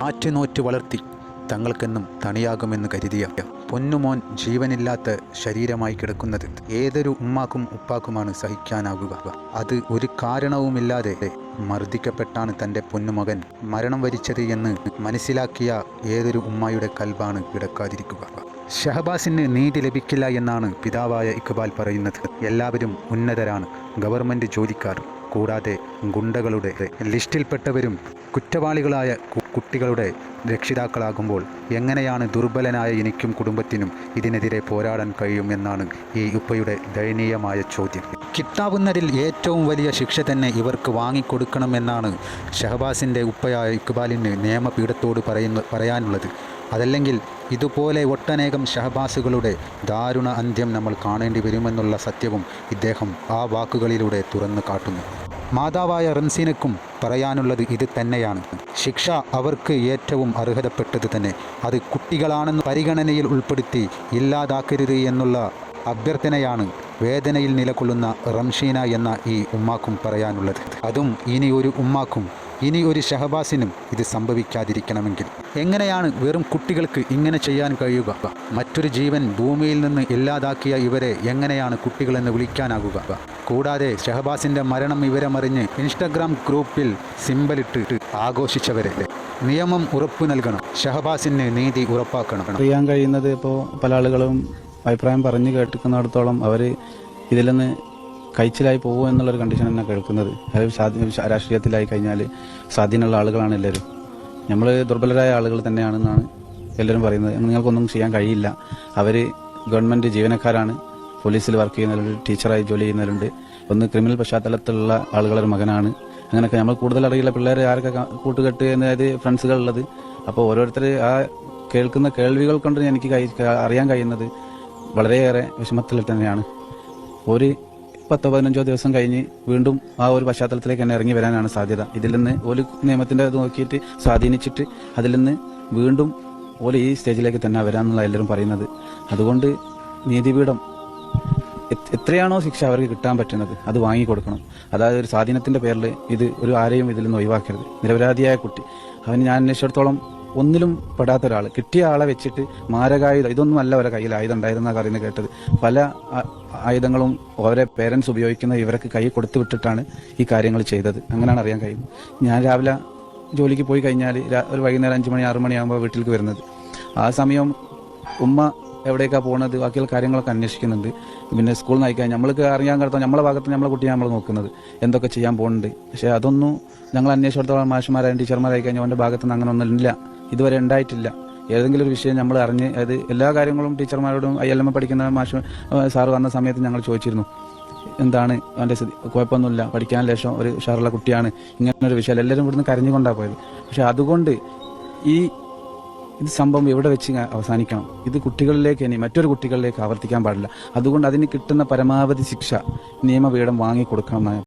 ആറ്റുനോറ്റ് വളർത്തി തങ്ങൾക്കെന്നും തണിയാകുമെന്ന് കരുതിയ പൊന്നുമോൻ ജീവനില്ലാത്ത ശരീരമായി കിടക്കുന്നത് ഏതൊരു ഉമ്മാക്കും ഉപ്പാക്കുമാണ് സഹിക്കാനാകുക. അത് ഒരു കാരണവുമില്ലാതെ മർദ്ദിക്കപ്പെട്ടാണ് തന്റെ പൊന്നുമകൻ മരണം വരിച്ചത് എന്ന് മനസ്സിലാക്കിയ ഏതൊരു ഉമ്മായുടെ കൽബാണ് കിടക്കാതിരിക്കുക. ഷഹബാസിന് നീതി ലഭിക്കില്ല എന്നാണ് പിതാവായ ഇക്ബാൽ പറയുന്നത്. എല്ലാവരും ഉന്നതരാണ്. ഗവൺമെന്റ് ജോലിക്കാർ. കൂടാതെ ഗുണ്ടകളുടെ ലിസ്റ്റിൽപ്പെട്ടവരും കുറ്റവാളികളായ കുട്ടികളുടെ രക്ഷിതാക്കളാകുമ്പോൾ എങ്ങനെയാണ് ദുർബലനായ എനിക്കും കുടുംബത്തിനും ഇതിനെതിരെ പോരാടാൻ കഴിയും എന്നാണ് ഈ ഉപ്പയുടെ ദയനീയമായ ചോദ്യം. കിട്ടാവുന്നതിൽ ഏറ്റവും വലിയ ശിക്ഷ തന്നെ ഇവർക്ക് വാങ്ങിക്കൊടുക്കണമെന്നാണ് ഷഹബാസിന്റെ ഉപ്പയായ ഇക്ബാലിന് നിയമപീഠത്തോട് പറയുന്ന പറയാനുള്ളത്. അതല്ലെങ്കിൽ ഇതുപോലെ ഒട്ടനേകം ഷഹബാസുകളുടെ ദാരുണ അന്ത്യം നമ്മൾ കാണേണ്ടി വരുമെന്നുള്ള സത്യവും ഇദ്ദേഹം ആ വാക്കുകളിലൂടെ തുറന്നു കാട്ടുന്നു. മാതാവായ റംസീനക്കും പറയാനുള്ളത് ഇത് തന്നെയാണ്. ശിക്ഷ അവർക്ക് ഏറ്റവും അർഹതപ്പെട്ടത് തന്നെ. അത് കുട്ടികളാണെന്ന് പരിഗണനയിൽ ഉൾപ്പെടുത്തി ഇല്ലാതാക്കരുത് എന്നുള്ള അഭ്യർത്ഥനയാണ് വേദനയിൽ നിലകൊള്ളുന്ന റംഷീന എന്ന ഈ ഉമ്മാക്കും പറയാനുള്ളത്. അതും ഇനി ഒരു ഉമ്മാക്കും ഇനി ഒരു ഷഹബാസിനും ഇത് സംഭവിക്കാതിരിക്കണമെങ്കിൽ. എങ്ങനെയാണ് വെറും കുട്ടികൾക്ക് ഇങ്ങനെ ചെയ്യാൻ കഴിയുക? മറ്റൊരു ജീവൻ ഭൂമിയിൽ നിന്ന് ഇല്ലാതാക്കിയ ഇവരെ എങ്ങനെയാണ് കുട്ടികളെന്ന് വിളിക്കാനാകുക? കൂടാതെ ഷഹബാസിന്റെ മരണം ഇവരമറിഞ്ഞ് ഇൻസ്റ്റഗ്രാം ഗ്രൂപ്പിൽ സിമ്പലിട്ട് ആഘോഷിച്ചവരെ. നിയമം ഉറപ്പു നൽകണം. ഷഹബാസിന് നീതി ഉറപ്പാക്കണം. അറിയാൻ കഴിയുന്നത് ഇപ്പോൾ പല ആളുകളും അഭിപ്രായം പറഞ്ഞു കേട്ടിക്കുന്നിടത്തോളം അവർ ഇതിൽ നിന്ന് കഴിച്ചിലായി പോകും എന്നുള്ളൊരു കണ്ടീഷൻ തന്നെ കേൾക്കുന്നത്. അത് സ്വാധീന രാഷ്ട്രീയത്തിലായി കഴിഞ്ഞാൽ സ്വാധീനമുള്ള ആളുകളാണ് എല്ലാവരും. നമ്മൾ ദുർബലരായ ആളുകൾ തന്നെയാണെന്നാണ് എല്ലാവരും പറയുന്നത്. നിങ്ങൾക്കൊന്നും ചെയ്യാൻ കഴിയില്ല. അവർ ഗവൺമെന്റ് ജീവനക്കാരാണ്. പോലീസിൽ വർക്ക് ചെയ്യുന്നവരുണ്ട് ടീച്ചറായി ജോലി ചെയ്യുന്നവരുണ്ട്. ഒന്ന് ക്രിമിനൽ പശ്ചാത്തലത്തിലുള്ള ആളുകളൊരു മകനാണ്. അങ്ങനെയൊക്കെ നമ്മൾ കൂടുതൽ അറിയില്ല. പിള്ളേരെ ആരൊക്കെ കൂട്ടുകെട്ട് അതായത് ഫ്രണ്ട്സുകളുള്ളത് അപ്പോൾ ഓരോരുത്തർ ആ കേൾക്കുന്ന കേൾവികൾ കൊണ്ട് എനിക്ക് അറിയാൻ കഴിയുന്നത്. വളരെയേറെ വിഷമത്തിൽ തന്നെയാണ്. ഒരു പത്തോ പതിനഞ്ചോ ദിവസം കഴിഞ്ഞ് വീണ്ടും ആ ഒരു പശ്ചാത്തലത്തിലേക്ക് തന്നെ ഇറങ്ങി വരാനാണ് സാധ്യത. ഇതിൽ നിന്ന് ഒരു നിയമത്തിന്റെ അത് നോക്കിയിട്ട് സ്വാധീനിച്ചിട്ട് അതിൽ നിന്ന് വീണ്ടും ഓല ഈ സ്റ്റേജിലേക്ക് തന്നെ വരാമെന്നുള്ള എല്ലാവരും പറയുന്നത്. അതുകൊണ്ട് നീതിപീഠം എത്- എത്രയാണോ ശിക്ഷ അവർക്ക് കിട്ടാൻ പറ്റുന്നത് അത് വാങ്ങിക്കൊടുക്കണം അതായത് ഒരു സ്വാധീനത്തിന്റെ പേരിൽ ഇത് ഒരു ആരെയും ഇതിൽ നിന്ന് ഒഴിവാക്കരുത്. നിരപരാധിയായ കുട്ടി. അവന് ഞാൻ അന്വേഷിച്ചിടത്തോളം ഒന്നിലും പെടാത്ത ഒരാൾ കിട്ടിയ ആളെ വെച്ചിട്ട് മാരകായുധം ഇതൊന്നും അല്ല അവരെ കയ്യിൽ ആയുധം ഉണ്ടായിരുന്ന പറയുന്നത് കേട്ടത്. പല ആയുധങ്ങളും അവരെ പേരൻസ് ഉപയോഗിക്കുന്ന ഇവർക്ക് കൈ കൊടുത്തു വിട്ടിട്ടാണ് ഈ കാര്യങ്ങൾ ചെയ്തത്. അങ്ങനെയാണ് അറിയാൻ കഴിയുന്നത് ഞാൻ രാവിലെ ജോലിക്ക് പോയി കഴിഞ്ഞാൽ ഒരു വൈകുന്നേരം അഞ്ച് മണി ആറ് മണിയാകുമ്പോൾ വീട്ടിലേക്ക് വരുന്നത്. ആ സമയം ഉമ്മ എവിടേക്കാണ് പോകുന്നത് ബാക്കിയുള്ള കാര്യങ്ങളൊക്കെ അന്വേഷിക്കുന്നുണ്ട്. പിന്നെ സ്കൂളിൽ നിന്ന് അയക്കാൻ നമ്മൾക്ക് അറിയാൻ കഴിഞ്ഞാൽ നമ്മളെ ഭാഗത്ത് നമ്മളെ കുട്ടിയെ നമ്മൾ നോക്കുന്നത്. എന്തൊക്കെ ചെയ്യാൻ പോകുന്നുണ്ട്. പക്ഷേ അതൊന്നും ഞങ്ങൾ അന്വേഷിച്ചിടത്തോളം മാഷന്മാരായും ടീച്ചർമാരായി കഴിഞ്ഞാൽ അവന്റെ ഭാഗത്തുനിന്ന് അങ്ങനെ ഒന്നും ഇല്ല ഇതുവരെ ഉണ്ടായിട്ടില്ല. ഏതെങ്കിലും ഒരു വിഷയം നമ്മൾ അറിഞ്ഞ് അത് എല്ലാ കാര്യങ്ങളും ടീച്ചർമാരോടും ഐ എൽ എം പഠിക്കുന്ന മാഷ് സാറ് വന്ന സമയത്ത് ഞങ്ങൾ ചോദിച്ചിരുന്നു. എന്താണ് അവന്റെ സ്ഥിതി? കുഴപ്പമൊന്നുമില്ല. പഠിക്കാൻ ലേശം ഒരു ഉഷാറുള്ള കുട്ടിയാണ്. ഇങ്ങനെ ഒരു വിഷയം എല്ലാവരും ഇവിടുന്ന് കരഞ്ഞുകൊണ്ടാണ് പോയത്. പക്ഷെ അതുകൊണ്ട് ഈ ഇത് സംഭവം എവിടെ വെച്ച് അവസാനിക്കണം? ഇത് കുട്ടികളിലേക്ക് ഇനി മറ്റൊരു കുട്ടികളിലേക്ക് ആവർത്തിക്കാൻ പാടില്ല. അതുകൊണ്ട് അതിന് കിട്ടുന്ന പരമാവധി ശിക്ഷ നിയമപീഠം വാങ്ങിക്കൊടുക്കണം